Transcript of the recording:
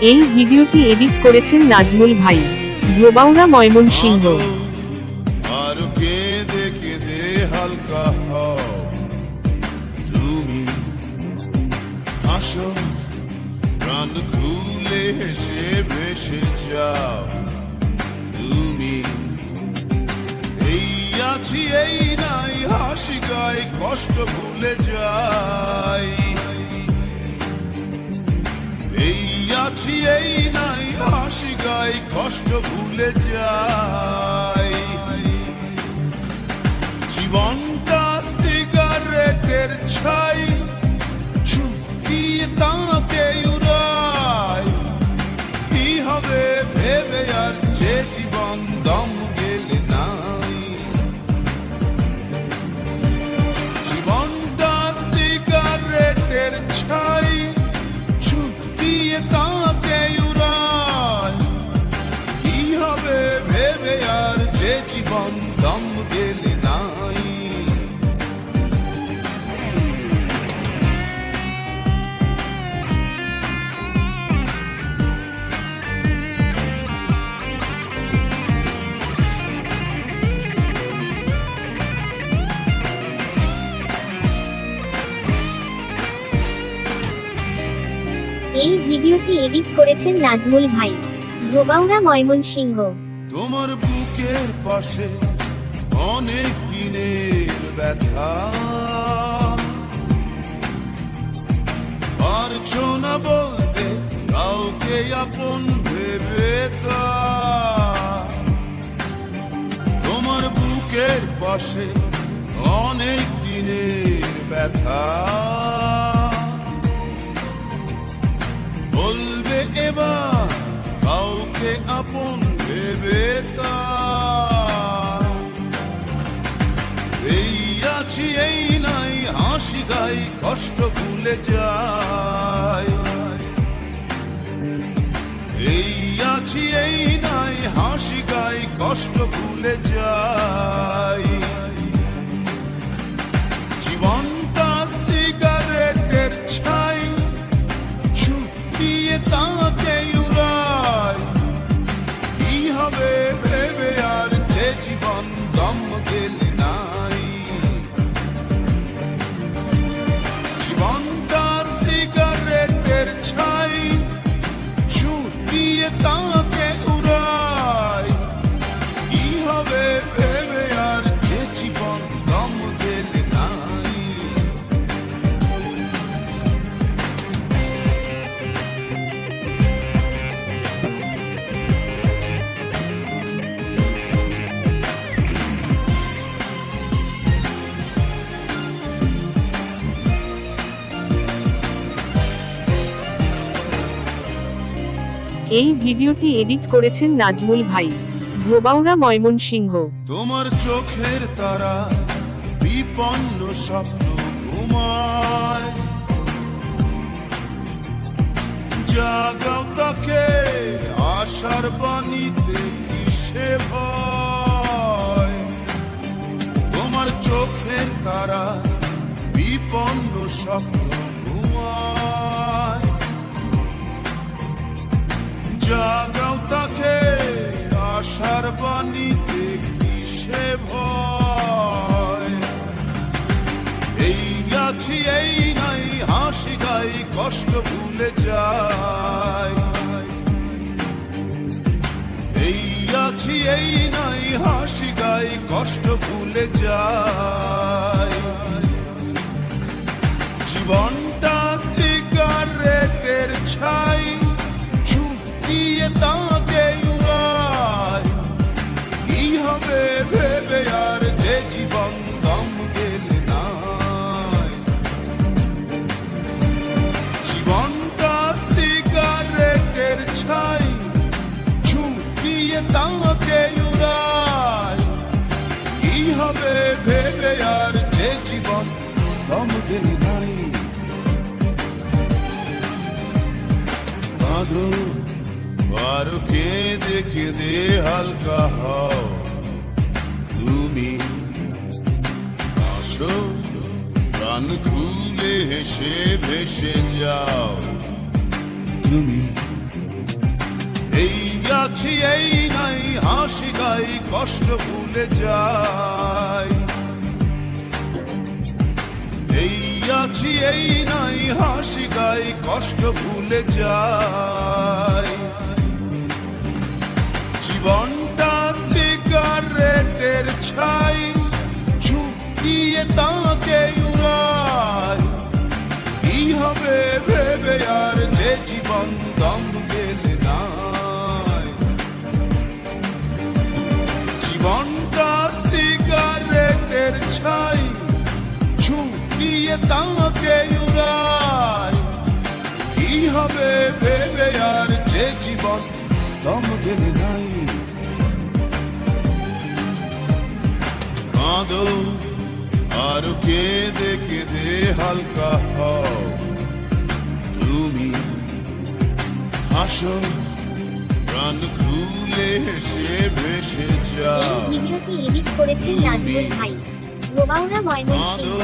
এই ভিডিওটি এডিট করেছেন নাজমুল ভাই প্রাণ খুলে হেসে ভেসে যাও। এই আছি, এই নাই, হাসি গায়ে, কষ্ট ভুলে যাই। আছি এই নাই হাসি গাই কষ্ট ভুলে যাই। জীবনটা সিগারেটের ছাই ছুটি তাকে এই ভিডিওটি এডিট করেছেন নাজমুল ভাই। ধোবাউড়া ময়মনসিংহ। তোমার বুকের পাশে অনেক দিনের ব্যথা। পারছ না বলতে কাউকে আপন ভেবে। তোমার বুকের পাশে অনেক দিনের ব্যথা। আছি এই নাই, হাসি গাই, কষ্ট ভুলে যাই। এই আছি এই নাই, হাসি গাই, কষ্ট ভুলে যাই। ছুটিয়ে তাকে এই ভিডিওটি এডিট করেছেন নাজমুল ভাই ধোবাউড়া ময়মনসিংহ। তোমার চোখের তারা বিপন্ন স্বপ্ন ঘুমায়। জাগাও তাকে আশার বাণীতে। ভয়। এই আছি নাই, হাসি গাই কষ্ট ভুলে যাই। এই আছি এই নাই, হাসি গাই কষ্ট ভুলে যাই। জীবনটা সিগারেটের ছাই, ছুটিয়ে তাকে বাঁধো আর কেঁদে কেঁদে হালকা হও। তুমি আসো, প্রাণ খুলে হেসে ভেসে যাও। তুমি আছি, এই নাই, হাসি গাই, কষ্ট ভুলে যাই। এই আছি এই নাই হাসি গাই, কষ্ট ভুলে যাই। জীবনটা সিগারেটের ছাই, ঝুঁকিয়ে তাকে উড়ায় কি হবে ভেবে আর যে জীবন তাকে উড়ায় কি হবে ভেবে আর যে জীবন দম গেলে নাই কাঁদো আর কেঁদে কেঁদে হালকা হও। তুমি হাসো প্রাণ খুলে হেসে ভেসে যাও। ভিডিওটি এডিট করেছেন নাজমুল ভাই। গোবাউরা ময়মনসিংহ।